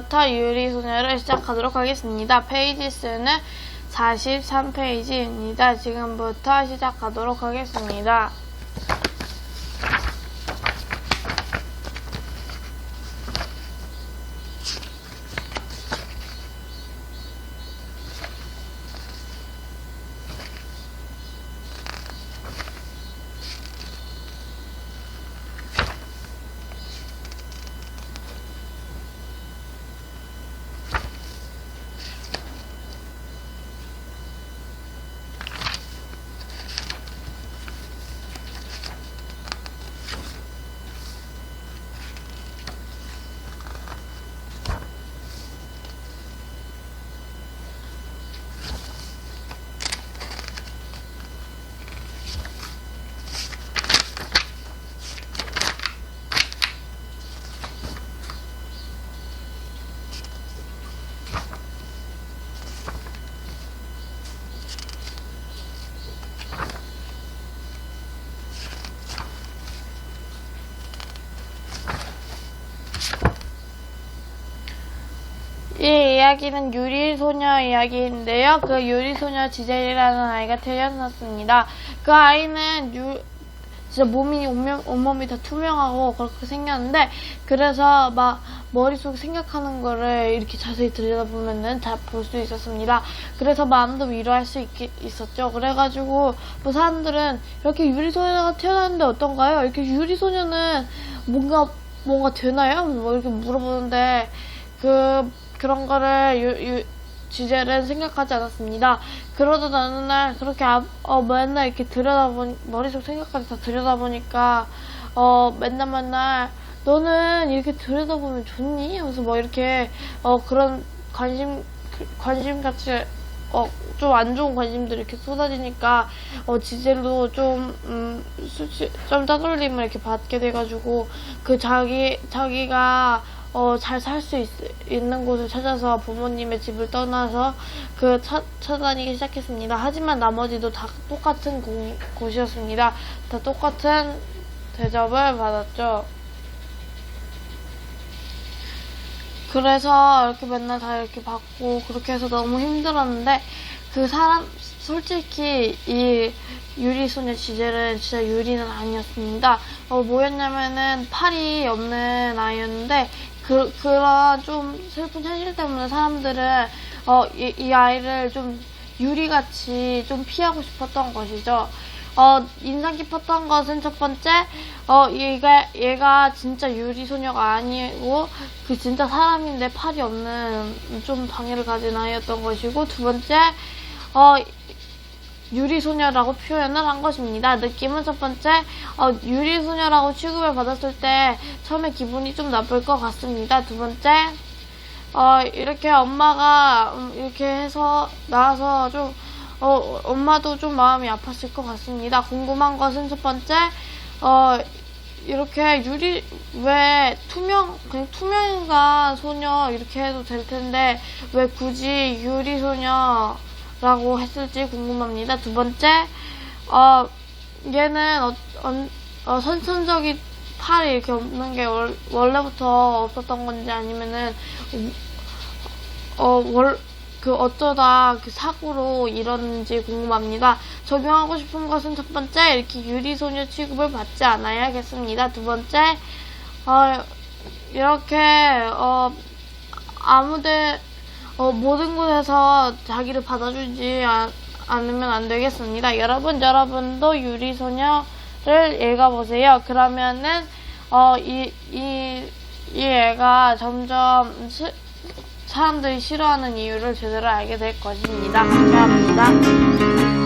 지금부터 유리 소녀를 시작하도록 하겠습니다. 페이지 수는 43페이지입니다. 지금부터 시작하도록 하겠습니다. 이 이야기는 유리소녀 이야기인데요. 그 유리소녀 지젤이라는 아이가 태어났습니다. 그 아이는 유, 진짜 몸이 온몸, 온몸이 다 투명하고 그렇게 생겼는데 그래서 막 머릿속에 생각하는 거를 이렇게 자세히 들여다보면은 잘볼수 있었습니다. 그래서 마음도 위로할 수 있, 있었죠. 그래가지고 뭐 사람들은 이렇게 유리소녀가 태어났는데 어떤가요? 이렇게 유리소녀는 뭔가 뭔가 되나요? 뭐 이렇게 물어보는데 그 그런 거를 유, 유, 지젤은 생각하지 않았습니다. 그러던 어느 날 그렇게 아, 어, 맨날 이렇게 들여다보니 머릿속 생각까지 다 들여다보니까 어 맨날 맨날 너는 이렇게 들여다보면 좋니? 하면서 뭐 이렇게 어 그런 관심 관심 같이 어 좀 안 좋은 관심들이 이렇게 쏟아지니까 어 지젤도 좀음 수치 좀 따돌림을 이렇게 받게 돼가지고 그 자기 자기가 어, 잘 살 수 있는 곳을 찾아서 부모님의 집을 떠나서 그 차, 찾아다니기 시작했습니다. 하지만 나머지도 다 똑같은 공, 곳이었습니다. 다 똑같은 대접을 받았죠. 그래서 이렇게 맨날 다 이렇게 받고 그렇게 해서 너무 힘들었는데 그 사람 솔직히 이 유리소녀 지젤은 진짜 유리는 아니었습니다. 어, 뭐였냐면은 팔이 없는 아이였는데 그, 그런 좀 슬픈 현실 때문에 사람들은 어, 이, 이 아이를 좀 유리같이 좀 피하고 싶었던 것이죠. 어, 인상 깊었던 것은 첫 번째, 어, 얘가, 얘가 진짜 유리소녀가 아니고, 그 진짜 사람인데 팔이 없는 좀 방해를 가진 아이였던 것이고, 두 번째, 어, 유리소녀라고 표현을 한 것입니다. 느낌은 첫 번째, 어, 유리소녀라고 취급을 받았을 때 처음에 기분이 좀 나쁠 것 같습니다. 두 번째, 어, 이렇게 엄마가 음, 이렇게 해서 나와서 좀, 어, 엄마도 좀 마음이 아팠을 것 같습니다. 궁금한 것은 첫 번째, 어, 이렇게 유리, 왜 투명, 그냥 투명인간 소녀 이렇게 해도 될 텐데, 왜 굳이 유리 소녀, 라고 했을지 궁금합니다. 두 번째, 어, 얘는 어, 어, 어, 선천적인 팔이 이렇게 없는 게 월, 원래부터 없었던 건지 아니면은, 어, 월, 그 어쩌다 그 사고로 이러는지 궁금합니다. 적용하고 싶은 것은 첫 번째, 이렇게 유리소녀 취급을 받지 않아야겠습니다. 두 번째, 어, 이렇게, 어, 아무데, 어, 모든 곳에서 자기를 받아주지 아- 않으면 안 되겠습니다. 여러분, 여러분도 유리소녀를 읽어보세요. 그러면은, 어, 이, 이, 이 애가 점점 시- 사람들이 싫어하는 이유를 제대로 알게 될 것입니다. 감사합니다.